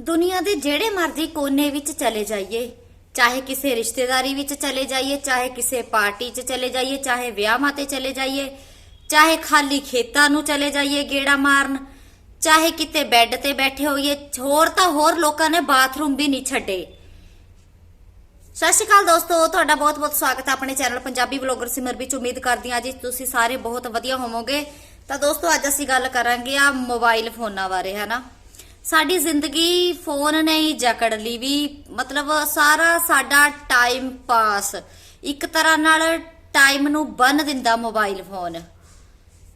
ਦੁਨੀਆ ਦੇ ਜਿਹੜੇ ਮਰਜ਼ੀ ਕੋਨੇ ਵਿੱਚ ਚਲੇ ਜਾਈਏ, ਚਾਹੇ ਕਿਸੇ ਰਿਸ਼ਤੇਦਾਰੀ ਵਿੱਚ ਚਲੇ ਜਾਈਏ, ਚਾਹੇ ਕਿਸੇ ਪਾਰਟੀ 'ਚ ਚਲੇ ਜਾਈਏ, ਚਾਹੇ ਵਿਆਹਾਂ ਤੇ ਚਲੇ ਜਾਈਏ, ਚਾਹੇ ਖਾਲੀ ਖੇਤਾਂ ਨੂੰ ਚਲੇ ਜਾਈਏ ਗੇੜਾ ਮਾਰਨ, ਚਾਹੇ ਕਿਤੇ ਬੈੱਡ ਤੇ ਬੈਠੇ ਹੋਈਏ, ਹੋਰ ਤਾਂ ਹੋਰ ਲੋਕਾਂ ਨੇ ਬਾਥਰੂਮ ਵੀ ਨਹੀਂ ਛੱਡੇ। ਸਤਿ ਸ਼੍ਰੀ ਅਕਾਲ ਦੋਸਤੋ, ਤੁਹਾਡਾ ਬਹੁਤ-ਬਹੁਤ ਸਵਾਗਤ ਹੈ ਆਪਣੇ ਚੈਨਲ ਪੰਜਾਬੀ ਬਲੌਗਰ ਸਿਮਰ ਵਿੱਚ। ਉਮੀਦ ਕਰਦੀ ਹਾਂ ਜੀ ਤੁਸੀਂ ਸਾਰੇ ਬਹੁਤ ਵਧੀਆ ਹੋਵੋਗੇ। ਤਾਂ ਦੋਸਤੋ, ਅੱਜ ਅਸੀਂ ਗੱਲ ਕਰਾਂਗੇ ਆ ਮੋਬਾਈਲ ਫੋਨਾਂ ਬਾਰੇ ਹਨਾ ਸਾਡੀ ਜ਼ਿੰਦਗੀ ਫੋਨ ਨੇ ਹੀ ਜਕੜ ਲਈ ਵੀ, ਮਤਲਬ ਸਾਰਾ ਸਾਡਾ ਟਾਈਮ ਪਾਸ ਇੱਕ ਤਰ੍ਹਾਂ ਨਾਲ ਟਾਈਮ ਨੂੰ ਬੰਨ ਦਿੰਦਾ ਮੋਬਾਈਲ ਫੋਨ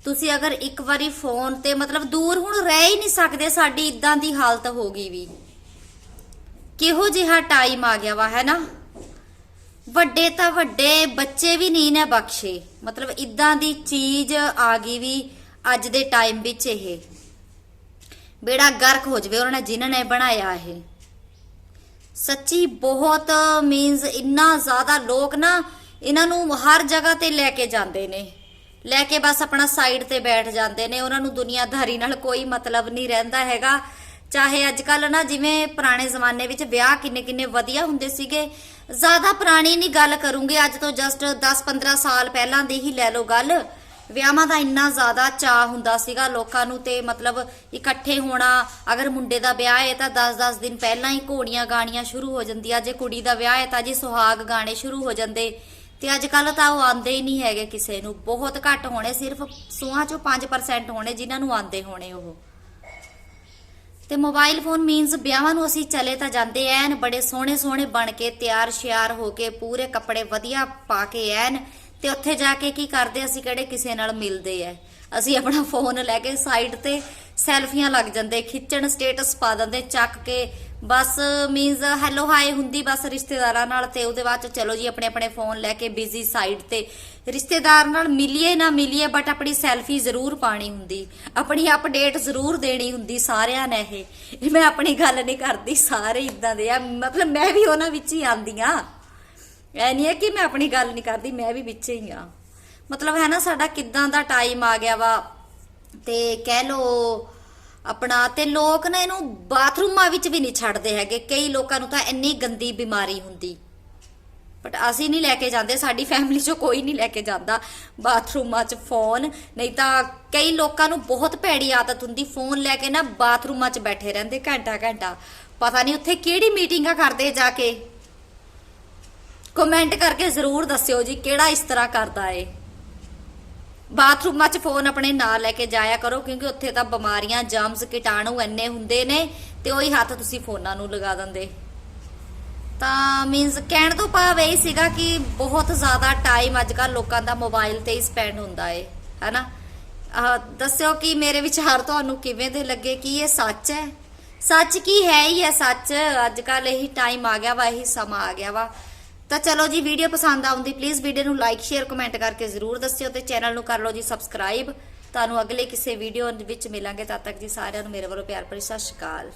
ਤੁਸੀਂ ਅਗਰ ਇੱਕ ਵਾਰੀ ਫੋਨ ਤੇ ਮਤਲਬ ਦੂਰ ਹੁਣ ਰਹਿ ਹੀ ਨਹੀਂ ਸਕਦੇ, ਸਾਡੀ ਇਦਾਂ ਦੀ ਹਾਲਤ ਹੋ ਗਈ ਵੀ। ਕਿਹੋ ਜਿਹਾ ਟਾਈਮ ਆ ਗਿਆ ਵਾ, ਹੈ ਨਾ? ਵੱਡੇ ਤਾਂ ਵੱਡੇ, ਬੱਚੇ ਵੀ ਨਹੀਂ ਨੇ ਬਖਸ਼ੇ। ਮਤਲਬ ਇਦਾਂ ਦੀ ਚੀਜ਼ ਆ ਗਈ ਵੀ ਅੱਜ ਦੇ ਟਾਈਮ ਵਿੱਚ ਇਹ। ਬੇੜਾ ਗਰਕ ਹੋ ਜਵੇ ਉਹਨਾਂ ਨੇ ਜਿਨ੍ਹਾਂ ਨੇ ਬਣਾਇਆ ਇਹ। ਸੱਚੀ ਬਹੁਤ ਮੀਨਸ ਇੰਨਾ ਜ਼ਿਆਦਾ ਲੋਕ ਨਾ ਇਹਨਾਂ ਨੂੰ ਹਰ ਜਗ੍ਹਾ ਤੇ ਲੈ ਕੇ ਜਾਂਦੇ ਨੇ। ਲੈ ਕੇ ਬਸ ਆਪਣਾ ਸਾਈਡ ਤੇ ਬੈਠ ਜਾਂਦੇ ਨੇ। ਉਹਨਾਂ ਨੂੰ ਦੁਨੀਆਦਾਰੀ ਨਾਲ ਕੋਈ ਮਤਲਬ ਨਹੀਂ ਰਹਿੰਦਾ ਹੈਗਾ। ਚਾਹੇ ਅੱਜ ਕੱਲ ਨਾ ਜਿਵੇਂ ਪੁਰਾਣੇ ਜ਼ਮਾਨੇ ਵਿੱਚ ਵਿਆਹ ਕਿੰਨੇ ਕਿੰਨੇ ਵਧੀਆ ਹੁੰਦੇ ਸੀਗੇ। ਜ਼ਿਆਦਾ ਪੁਰਾਣੀ ਨਹੀਂ ਗੱਲ ਕਰੂੰਗੇ। ਅੱਜ ਤੋਂ ਜਸਟ 10-15 ਸਾਲ ਪਹਿਲਾਂ ਦੀ ਹੀ ਲੈ ਲਓ ਗੱਲ। ਵਿਆਹਾਂ ਦਾ ਇੰਨਾ ਜ਼ਿਆਦਾ ਚਾਹ ਹੁੰਦਾ ਸੀਗਾ ਲੋਕਾਂ ਨੂੰ ਤੇ ਮਤਲਬ ਇਕੱਠੇ ਹੋਣਾ, ਅਗਰ ਮੁੰਡੇ ਦਾ ਵਿਆਹ ਹੈ ਤਾਂ 10-10 ਦਿਨ ਪਹਿਲਾਂ ਹੀ ਘੋੜੀਆਂ ਗਾਣੀਆਂ ਸ਼ੁਰੂ ਹੋ ਜਾਂਦੀਆਂ, ਜੇ ਕੁੜੀ ਦਾ ਵਿਆਹ ਹੈ ਤਾਂ ਜੀ ਸੁਹਾਗ ਗਾਣੇ ਸ਼ੁਰੂ ਹੋ ਜਾਂਦੇ। ਤੇ ਅੱਜ ਕੱਲ ਤਾਂ ਉਹ ਆਂਦੇ ਹੀ ਨਹੀਂ ਹੈਗੇ ਕਿਸੇ ਨੂੰ, ਬਹੁਤ ਘੱਟ ਹੋਣੇ, ਸਿਰਫ ਸੂਹਾਂ ਚੋਂ 5% ਹੋਣੇ ਜਿਨ੍ਹਾਂ ਨੂੰ ਆਂਦੇ ਹੋਣੇ ਉਹ। ਤੇ ਮੋਬਾਈਲ ਫੋਨ ਮੀਨਸ ਵਿਆਹਾਂ ਨੂੰ ਅਸੀਂ ਚਲੇ ਤਾਂ ਜਾਂਦੇ ਐਨ, ਬੜੇ ਸੋਹਣੇ ਸੋਹਣੇ ਬਣ ਕੇ ਤਿਆਰ ਸ਼ਿਆਰ ਹੋ ਕੇ ਪੂਰੇ ਕੱਪੜੇ ਵਧੀਆ ਪਾ ਕੇ ਐਨ ਤੇ ਉੱਥੇ ਜਾ ਕੇ ਕੀ ਕਰਦੇ, ਅਸੀਂ ਕਿਹੜੇ ਕਿਸੇ ਨਾਲ ਮਿਲਦੇ ਐ? ਅਸੀਂ ਆਪਣਾ ਫੋਨ ਲੈ ਕੇ ਸਾਈਡ ਤੇ ਸੈਲਫੀਆਂ ਲੱਗ ਜਾਂਦੇ, ਖਿੱਚਣ ਸਟੇਟਸ ਪਾ ਦਿੰਦੇ, ਚੱਕ ਕੇ ਬਸ ਮੀਨਸ ਹੈਲੋ ਹਾਈ ਹੁੰਦੀ ਬਸ ਰਿਸ਼ਤੇਦਾਰਾਂ ਨਾਲ ਤੇ ਉਹਦੇ ਬਾਅਦ ਚ ਚਲੋ ਜੀ ਆਪਣੇ ਆਪਣੇ ਫੋਨ ਲੈ ਕੇ ਬਿਜ਼ੀ ਸਾਈਡ ਤੇ ਰਿਸ਼ਤੇਦਾਰ ਨਾਲ ਮਿਲੀਏ ਨਾ ਮਿਲੀਏ ਬਟ ਆਪਣੀ ਸੈਲਫੀ ਜ਼ਰੂਰ ਪਾਣੀ ਹੁੰਦੀ, ਆਪਣੀ ਅਪਡੇਟ ਜ਼ਰੂਰ ਦੇਣੀ ਹੁੰਦੀ ਸਾਰਿਆਂ ਨੇ ਇਹ। ਇਹ ਮੈਂ ਆਪਣੀ ਗੱਲ ਨਹੀਂ ਕਰਦੀ, ਸਾਰੇ ਇਦਾਂ ਦੇ ਆ। ਮਤਲਬ ਮੈਂ ਵੀ ਉਹਨਾਂ ਵਿੱਚ ਹੀ ਆਂਦੀ ਆ ਐ ਨਹੀਂ ਹੈ ਕਿ ਮੈਂ ਆਪਣੀ ਗੱਲ ਨਹੀਂ ਕਰਦੀ, ਮੈਂ ਵੀ ਵਿੱਚ ਹੀ ਆ ਮਤਲਬ ਹੈ ਨਾ, ਸਾਡਾ ਕਿੱਦਾਂ ਦਾ ਟਾਈਮ ਆ ਗਿਆ ਵਾ। ਤੇ ਕਹਿ ਲੋ ਆਪਣਾ ਤੇ ਲੋਕ ਨਾ ਇਹਨੂੰ ਬਾਥਰੂਮਾਂ ਵਿੱਚ ਵੀ ਨਹੀਂ ਛੱਡਦੇ ਹੈਗੇ। ਕਈ ਲੋਕਾਂ ਨੂੰ ਤਾਂ ਇੰਨੀ ਗੰਦੀ ਬਿਮਾਰੀ ਹੁੰਦੀ। ਬਟ ਅਸੀਂ ਨਹੀਂ ਲੈ ਕੇ ਜਾਂਦੇ, ਸਾਡੀ ਫੈਮਿਲੀ 'ਚੋਂ ਕੋਈ ਨਹੀਂ ਲੈ ਕੇ ਜਾਂਦਾ। ਬਾਥਰੂਮਾਂ 'ਚ ਫੋਨ ਨਹੀਂ ਤਾਂ ਕਈ ਲੋਕਾਂ ਨੂੰ ਬਹੁਤ ਭੈੜੀ ਆਦਤ ਹੁੰਦੀ ਫੋਨ ਲੈ ਕੇ ਨਾ ਬਾਥਰੂਮਾਂ 'ਚ ਬੈਠੇ ਰਹਿੰਦੇ ਘੰਟਾ ਘੰਟਾ ਪਤਾ ਨਹੀਂ ਉੱਥੇ ਕਿਹੜੀ ਮੀਟਿੰਗਾਂ ਕਰਦੇ ਜਾ ਕੇ। ਕਮੈਂਟ ਕਰਕੇ ਜ਼ਰੂਰ ਦੱਸਿਓ ਜੀ ਕਿਹੜਾ ਇਸ ਤਰ੍ਹਾਂ ਕਰਦਾ ਏ। ਬਾਥਰੂਮਾਂ 'ਚ ਫੋਨ ਆਪਣੇ ਨਾਲ ਲੈ ਕੇ ਜਾਇਆ ਕਰੋ ਕਿਉਂਕਿ ਉੱਥੇ ਤਾਂ ਬਿਮਾਰੀਆਂ ਜਰਮਸ ਕੀਟਾਣੂ ਇੰਨੇ ਹੁੰਦੇ ਨੇ ਤੇ ਉਹੀ ਹੱਥ ਤੁਸੀਂ ਫੋਨਾਂ ਨੂੰ ਲਗਾ ਦਿੰਦੇ। ਤਾਂ ਮੀਨਸ ਕਹਿਣ ਤੋਂ ਭਾਵ ਇਹ ਸੀਗਾ ਕਿ ਬਹੁਤ ਜ਼ਿਆਦਾ ਟਾਈਮ ਅੱਜ ਅੱਜਕੱਲ ਲੋਕਾਂ ਦਾ ਮੋਬਾਈਲ ਤੇ ਹੀ ਸਪੈਂਡ ਹੁੰਦਾ ਏ ਹਨਾ? ਆਹ, ਦੱਸਿਓ ਕਿ ਮੇਰੇ ਵਿਚਾਰ ਤੁਹਾਨੂੰ ਕਿਵੇਂ ਦੇ ਲੱਗੇ? ਕਿ ਇਹ ਸੱਚ ਹੈ? ਸੱਚ ਕੀ ਹੈ ਹੀ ਹੈ ਸੱਚ? ਅੱਜ ਅੱਜਕੱਲ ਇਹੀ ਟਾਈਮ ਆ ਗਿਆ ਵਾ ਇਹੀ ਸਮਾਂ ਆ ਗਿਆ ਵਾ। ਤਾਂ ਚਲੋ ਜੀ, ਵੀਡੀਓ ਪਸੰਦ ਆਉਂਦੀ ਪਲੀਜ਼ ਵੀਡੀਓ ਨੂੰ ਲਾਈਕ ਸ਼ੇਅਰ ਕਮੈਂਟ ਕਰਕੇ ਜ਼ਰੂਰ ਦੱਸਿਓ ਤੇ ਚੈਨਲ ਨੂੰ ਕਰ ਲਓ ਜੀ ਸਬਸਕ੍ਰਾਈਬ ਤੁਹਾਨੂੰ ਅਗਲੇ ਕਿਸੇ ਵੀਡੀਓ ਵਿੱਚ ਮਿਲਾਂਗੇ। ਤਦ ਤੱਕ ਜੀ ਸਾਰਿਆਂ ਨੂੰ ਮੇਰੇ ਵੱਲੋਂ ਪਿਆਰ ਭਰੀ ਸਤਿ ਸ਼੍ਰੀ ਅਕਾਲ।